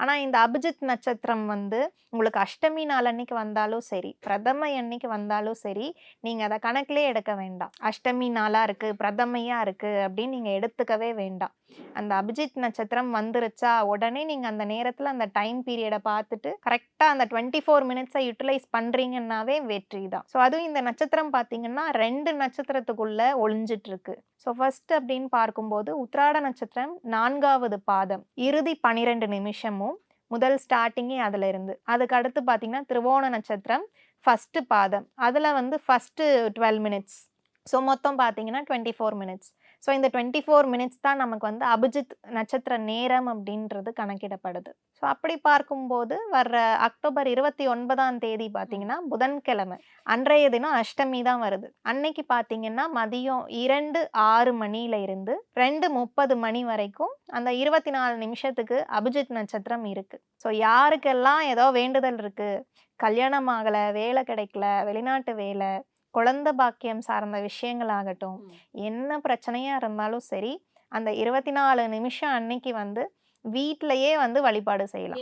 ஆனால் இந்த அபிஜித் நட்சத்திரம் வந்து உங்களுக்கு அஷ்டமி நாள் அன்னைக்கு வந்தாலும் சரி பிரதமை அன்னைக்கு வந்தாலும் சரி நீங்கள் அதை கணக்கிலே எடுக்க வேண்டாம். அஷ்டமி நாளாக இருக்குது பிரதமையாக இருக்குது அப்படின்னு நீங்கள் எடுத்துக்கவே வேண்டாம். அந்த அபிஜித் நட்சத்திரம் வந்துருச்சா உடனே நீங்கள் அந்த நேரத்தில் அந்த டைம் பீரியடை பார்த்துட்டு கரெக்டாக அந்த டுவெண்ட்டி ஃபோர் மினிட்ஸை யூட்டிலைஸ் பண்ணுறீங்கன்னாவே வெற்றி தான். ஸோ அதுவும் இந்த நட்சத்திரம் பார்த்தீங்கன்னா ரெண்டு நட்சத்திரத்துக்குள்ளே ஒளிஞ்சிட்ருக்கு. ஸோ ஃபர்ஸ்ட் அப்படின்னு பார்க்கும்போது உத்ராட நட்சத்திரம் நான்காவது பாதம் இறுதி பன்னிரெண்டு நிமிஷமும் முதல் ஸ்டார்டிங்கே அதில் இருந்து. அதுக்கு அடுத்து பார்த்தீங்கன்னா திருவோண நட்சத்திரம் ஃபஸ்ட்டு பாதம். அதில் வந்து ஃபஸ்ட்டு டுவெல் மினிட்ஸ் ஸோ மொத்தம் பார்த்தீங்கன்னா டுவெண்ட்டி ஃபோர் மினிட்ஸ் ஸோ இந்த டுவெண்ட்டி ஃபோர் மினிட்ஸ் தான் நமக்கு வந்து அபிஜித் நட்சத்திர நேரம் அப்படின்றது கணக்கிடப்படுது. ஸோ அப்படி பார்க்கும்போது வர்ற அக்டோபர் இருபத்தி ஒன்பதாம் தேதி பார்த்தீங்கன்னா புதன்கிழமை. அன்றைய தினம் அஷ்டமி தான் வருது. அன்னைக்கு பார்த்தீங்கன்னா மதியம் இரண்டு ஆறு மணியில இருந்து ரெண்டு முப்பது மணி வரைக்கும் அந்த இருபத்தி நாலு நிமிஷத்துக்கு அபிஜித் நட்சத்திரம் இருக்கு. ஸோ யாருக்கெல்லாம் ஏதோ வேண்டுதல் இருக்கு? கல்யாணம் ஆகலை வேலை கிடைக்கல வெளிநாட்டு வேலை குழந்தை பாக்கியம் சார்ந்த விஷயங்களாகட்டும் என்ன பிரச்சனையா இருந்தாலும் சரி அந்த இருபத்தி நாலு நிமிஷம் அன்னைக்கு வந்து வீட்டிலேயே வந்து வழிபாடு செய்யலாம்.